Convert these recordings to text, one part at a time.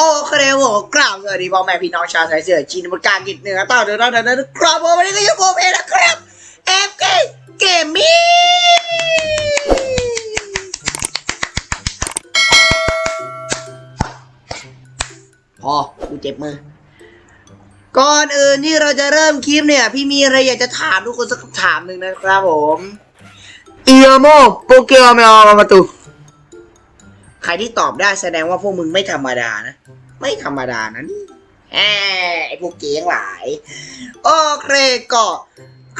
โอเคผมกราบสวัสดีพ่อแม่พี่น้องชาวไทยเสือจีนบนกางกิจเหนือต่อเดินต่อเดินเดินครับผมวันนี้ก็อยู่ผมเองนะครับเอฟเกเกมมี่พอกูเจ็บมือ ก่อนอื่นที่เราจะเริ่มคลิปเนี่ย พี่มีอะไรอยากจะถามทุกคนสักคำถามหนึ่งนะครับผม เอียโมโปเกมอนมามาตุ ใครที่ตอบได้แสดงว่าพวกมึงไม่ธรรมดานะ ไม่ธรรมดานะนี่แหมไอพวกเก๋งหลาย โอเคก็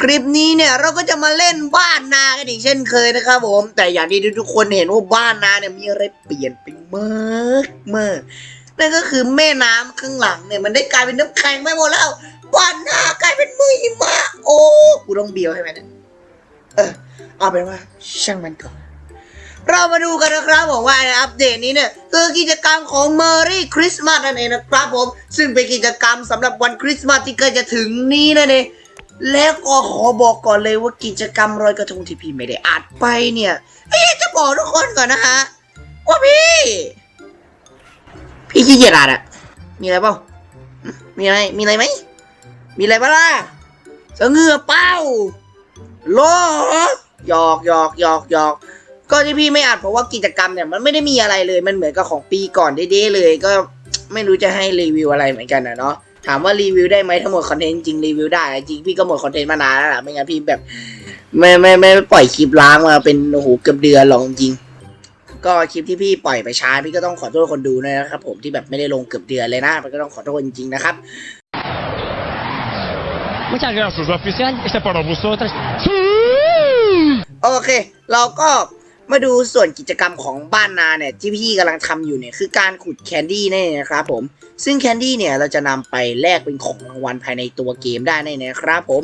คลิปนี้เนี่ยเราก็จะมาเล่นบ้านนากันอีกเช่นเคยนะครับผม แต่อย่างที่ทุกคนเห็นว่าบ้านนาเนี่ยมีอะไรเปลี่ยนไปมากมากนั่นก็คือแม่น้ำข้างหลังเนี่ยมันได้กลายเป็นน้ำแข็งไปหมดแล้ว บ้านนากลายเป็นมือหิมะโอ้กูต้องเบียวให้ไหมเนี่ยเออเอาเป็นว่าช่างมันก่อน เรามาดูกันนะครับผมว่าอัปเดตนี้เนี่ยคือกิจกรรมของ Merry Christmas นั่นเองนะครับผม ซึ่งเป็นกิจกรรมสำหรับวันคริสต์มาสที่ใกล้จะถึงนี้นั่นเองแล้วก็ขอบอกก่อนเลยว่ากิจกรรมลอยกระทงที่พี่ไม่ได้อัดไปเนี่ยพี่จะบอกทุกคนก่อนนะฮะว่าพี่ พี่ขี้เกียจอ่านอะมีอะไรเปล่ามีอะไรมีอะไรไหมมีอะไรบ้างล่ะเสงือเป้าโลหยอกหยอกหยอกหยอก ก็ที่พี่ไม่อัดเพราะว่ากิจกรรมเนี่ยมันไม่ได้มีอะไรเลยมันเหมือนกับของปีก่อนเด้ๆเลย ก็ไม่รู้จะให้รีวิวอะไรเหมือนกันนะเนาะถามว่ารีวิวได้ไหมทั้งหมดคอนเทนต์จริงรีวิวได้จริงพี่ก็หมดคอนเทนต์มานานแล้วล่ะไม่งั้นพี่แบบไม่ไม่ไม่ปล่อยคลิปล้างมาเป็นโอ้โหเกือบเดือนหรอกจริง ก็คลิปที่พี่ปล่อยไปช้าพี่ก็ต้องขอโทษคนดูด้วยนะครับ ผมที่แบบไม่ได้ลงเกือบเดือนเลยนะมันก็ต้องขอโทษจริงๆนะครับ Muchas gracias, oficial. Este para vosotras. โอเค เราก็ มาดูส่วนกิจกรรมของบ้านนาเนี่ยที่พี่กำลังทำอยู่เนี่ยคือการขุดแคนดี้นี่นะครับผม ซึ่งแคนดี้เนี่ยเราจะนำไปแลกเป็นของรางวัลภายในตัวเกมได้นั่นะครับผม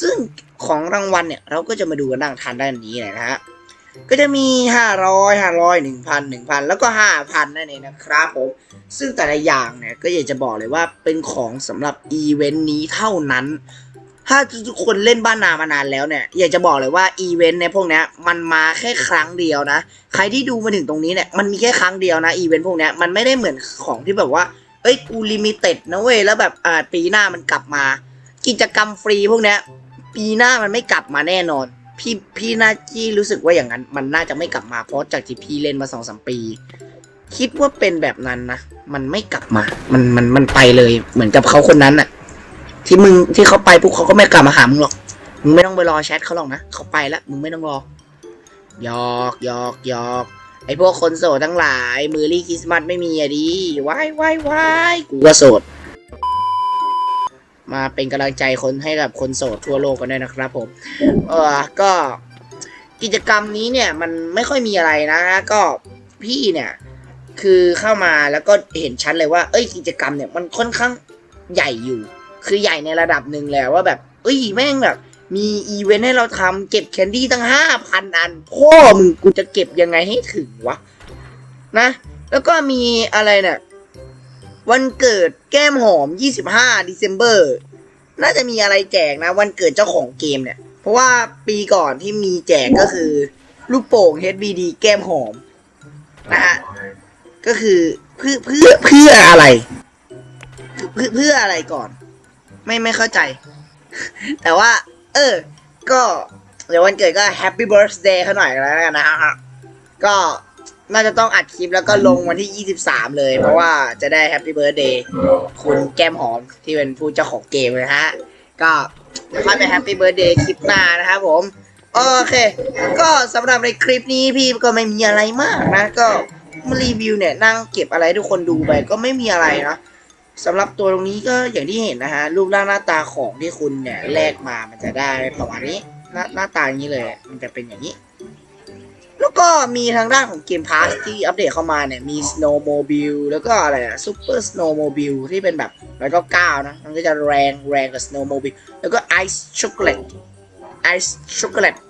ซึ่งของรางวัลเนี่ยเราก็จะมาดูกันดังทันด้านนี้นะฮะก็จะมี 500 500 1,000 1,000 แล้วก็ 5,000 นั่นเองนะครับผม ซึ่งแต่ละอย่างเนี่ยก็อยากจะบอกเลยว่าเป็นของสำหรับอีเวนต์นี้เท่านั้น ถ้าทุกคนเล่นบ้านนามานานแล้วเนี่ย อยากจะบอกเลยว่าอีเวนต์ในพวกเนี้ยมันมาแค่ครั้งเดียวนะ ใครที่ดูมาถึงตรงนี้เนี่ยมันมีแค่ครั้งเดียวนะอีเวนต์พวกเนี้ยมันไม่ได้เหมือนของที่แบบว่า เอ้ยกูลิมิเต็ดนะเว้ยแล้วแบบอ่าปีหน้ามันกลับมา กิจกรรมฟรีพวกเนี้ยปีหน้ามันไม่กลับมาแน่นอน พี่พี่น่าที่รู้สึกว่าอย่างนั้น มันน่าจะไม่กลับมาเพราะจากที่พี่เล่นมาสองสามปี คิดว่าเป็นแบบนั้นนะมันไม่กลับมา มันมันมันไปเลยเหมือนกับเขาคนนั้นอะ ที่มึงที่เขาไปปุ๊บเขาก็ไม่กลับมาหามึงหรอก มึงไม่ต้องไปรอแชทเขาหรอกนะเขาไปแล้วมึงไม่ต้องรอหยอกหยอกหยอกไอพวกคนโสดทั้งหลาย มือรี่คริสต์มาสไม่มีอะดีว้ายว้ายว้ายกูก็โสด มาเป็นกำลังใจคนให้กับคนโสดทั่วโลกกันด้วยนะครับผม เออก็กิจกรรมนี้เนี่ยมันไม่ค่อยมีอะไรนะ ก็พี่เนี่ย คือเข้ามาแล้วก็เห็นชัดเลยว่า เอ้ยกิจกรรมเนี่ยมันค่อนข้างใหญ่อยู่ คือใหญ่ในระดับหนึ่งแล้วว่าแบบเอ้ยแม่งแบบ มีอีเวนต์ให้เราทำเก็บแคนดี้ตั้งห้าพันอัน พ่อมึงกูจะเก็บยังไงให้ถึงวะ นะ แล้วก็มีอะไรเนี่ยวันเกิดแก้มหอม 25 December น่าจะมีอะไรแจกนะ วันเกิดเจ้าของเกมเนี่ย เพราะว่าปีก่อนที่มีแจกก็คือลูกโป่ง HBD แก้มหอมนะฮะก็คือเพื่อเพื่อเพื่ออะไร เพื่อเพื่ออะไรก่อน ไม่ไม่เข้าใจ แต่ว่า เออ ก็เดี๋ยววันเกิดก็แฮปปี้เบิร์ a เดย์เขาหน่อยแล้วกันนะฮะก็น่าจะต้องอัดคลิปแล้วก็ลงวันที่ 23 เลย เพราะว่าจะได้แฮปปี้เบิร์ a เดย์คุณแก้มหอมที่เป็นผู้เจ้าของเกมนะฮะ ก็เดี๋ยวค่อยไปแฮปปี้เบิร์ a เดย์คลิปหน้านะครับผม โอเค ก็สำหรับในคลิปนี้พี่ก็ไม่มีอะไรมากนะ ก็มารีวิวเนี่ยนั่งเก็บอะไรให้ทุกคนดูไปก็ไม่มีอะไรนะ สำหรับตัวตรงนี้ก็อย่างที่เห็นนะฮะรูปร่างหน้าตาของที่คุณเนี่ยแลกมามันจะได้ประมาณนี้หน้าหน้าตาอย่างนี้เลย มันจะเป็นอย่างนี้ แล้วก็มีทางด้านของเกมพาสที่อัปเดตเข้ามาเนี่ยมี Snowmobile แล้วก็อะไรอะ Super Snowmobile ที่เป็นแบบแล้วก็ก้าวนะ มันก็จะแรงแรงกับ Snowmobile แล้วก็ Ice Chocolate Ice Chocolate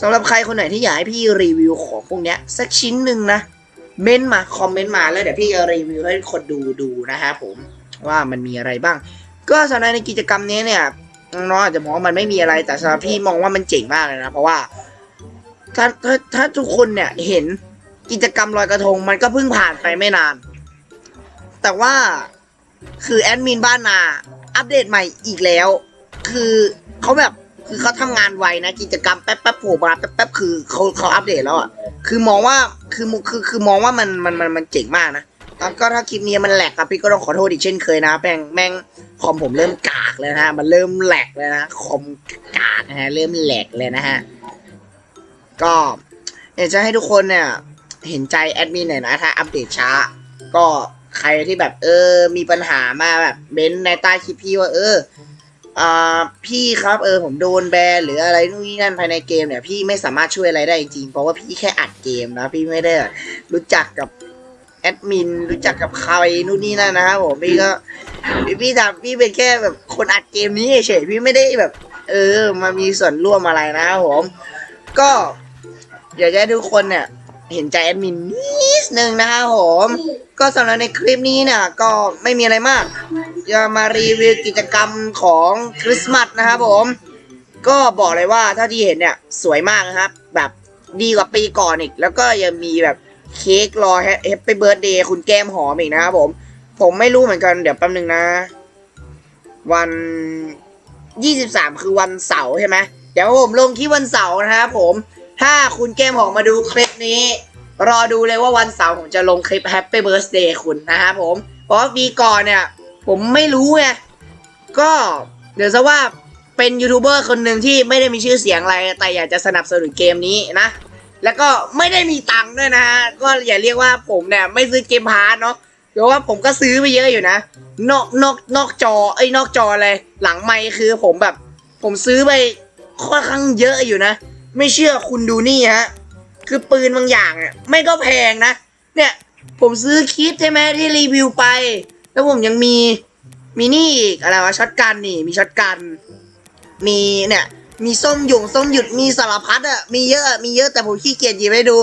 สำหรับใครคนไหนที่อยากให้พี่รีวิวของพวกเนี้ยสักชิ้นหนึ่งนะ เม้นต์มาคอมเมนต์มาแล้วเดี๋ยวพี่จะรีวิวให้คนดูดูนะฮะผมว่ามันมีอะไรบ้าง ก็สำหรับในกิจกรรมนี้เนี่ยน้องอาจจะมองว่ามันไม่มีอะไรแต่สำหรับพี่มองว่ามันเจ๋งมากเลยนะ เพราะว่าถ้าถ้าถ้าทุกคนเนี่ยเห็นกิจกรรมลอยกระทงมันก็เพิ่งผ่านไปไม่นาน แต่ว่าคือแอดมินบ้านนาอัปเดตใหม่อีกแล้ว คือเขาแบบ คือเขาทำงานไวนะกิจกรรมแป๊บแป๊บโผล่มาแป๊บแป๊บคือเขาเขาอัปเดตแล้วอะคือมองว่าคือคือคือมองว่ามันมันมันมันเจ๋งมากนะแล้วก็ถ้าคลิปนี้มันแหลกอะพี่ก็ต้องขอโทษอีกเช่นเคยนะแม่งแม่งคอมผมเริ่มกากเลยนะฮะมันเริ่มแหลกเลยนะคอมกากนะฮะเริ่มแหลกเลยนะฮะก็อยากจะให้ทุกคนเนี่ย เห็นใจแอดมินหน่อยนะถ้าอัปเดตช้า ก็ใครที่แบบเออมีปัญหามาแบบเม้นต์ในใต้คลิปพี่ว่าเออ อ่าพี่ครับเออผมโดนแบนหรืออะไรนู่นนี่นั่นภายในเกมเนี่ยพี่ไม่สามารถช่วยอะไรได้จริงเพราะว่าพี่แค่อัดเกมนะพี่ไม่ได้รู้จักกับแอดมินรู้จักกับใครนู่นนี่นั่นนะครับผมพี่ก็พี่พี่ทำพี่เป็นแค่แบบคนอัดเกมนี้เฉยพี่ไม่ได้แบบ เออมามีส่วนร่วมอะไรนะครับผม ก็อยากให้ทุกคนเนี่ยเห็นใจแอดมินนิ ดนึงนะครับผม ก็สำหรับในคลิปนี้เนี่ยก็ไม่มีอะไรมาก จะมารีวิวกิจกรรมของคริสต์มาสนะครับผม ก็บอกเลยว่าถ้าที่เห็นเนี่ยสวยมากนะครับ แบบดีกว่าปีก่อนอีก แล้วก็ยังมีแบบเค้กรอแฮปปี้เบิร์ดเดย์คุณแก้มหอมอีกนะครับผม ผมไม่รู้เหมือนกันเดี๋ยวแป๊บนึงนะ วัน23คือวันเสาร์ใช่ไหมเดี๋ยวผมลงที่วันเสาร์นะครับผม ถ้าคุณแก้มหอมมาดูคลิปนี้ รอดูเลยว่าวันเสาร์ผมจะลงคลิป Happy Birthday คุณนะครับผม เพราะวีก่อนเนี่ย ผมไม่รู้ไง ก็เดี๋ยวซะว่าเป็นยูทูบเบอร์คนหนึ่งที่ไม่ได้มีชื่อเสียงอะไร แต่อยากจะสนับสนุนเกมนี้นะ แล้วก็ไม่ได้มีตังค์ด้วยนะฮะ ก็อย่าเรียกว่าผมเนี่ยไม่ซื้อเกมพาร์ทเนาะเพราะว่าผมก็ซื้อไปเยอะอยู่นะ นอกนอกนอกจอเอ้ยนอกจอเลยหลังไมค์คือผมแบบ ผมซื้อไปค่อนข้างเยอะอยู่นะ ไม่เชื่อคุณดูนี่ฮะ คือปืนบางอย่างเนี่ยไม่ก็แพงนะ เนี่ยผมซื้อคิดใช่ไหมที่รีวิวไป แล้วผมยังมีมีนี่อีกอะไรวะช็อตกันนี่ มีช็อตกัน มีเนี่ย มีส้มหยงส้มหยุดมีสารพัดอะมีเยอะมีเยอะแต่ผมขี้เกียจหยิบให้ดู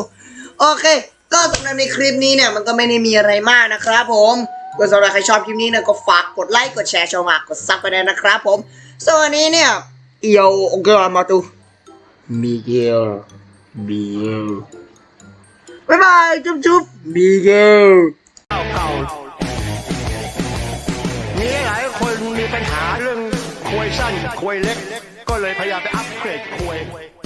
โอเค ก็สำหรับในคลิปนี้เนี่ยมันก็ไม่ได้มีอะไรมากนะครับผมก็สำหรับใครชอบคลิปนี้เนี่ยก็ฝากกดไลค์กดแชร์ชมากดซับไปด้วยนะครับผมส่วนนี้เนี่ยเอียวโอเคมาตูมิเกล มิเกลบ๊ายบาย จุ๊บจุ๊บมิเกลเก่ามีหลายคนมีปัญหาเรื่องควยสั้นควยเล็ก ก็เลยพยายามไปอัปเกรดควยให้แม่ง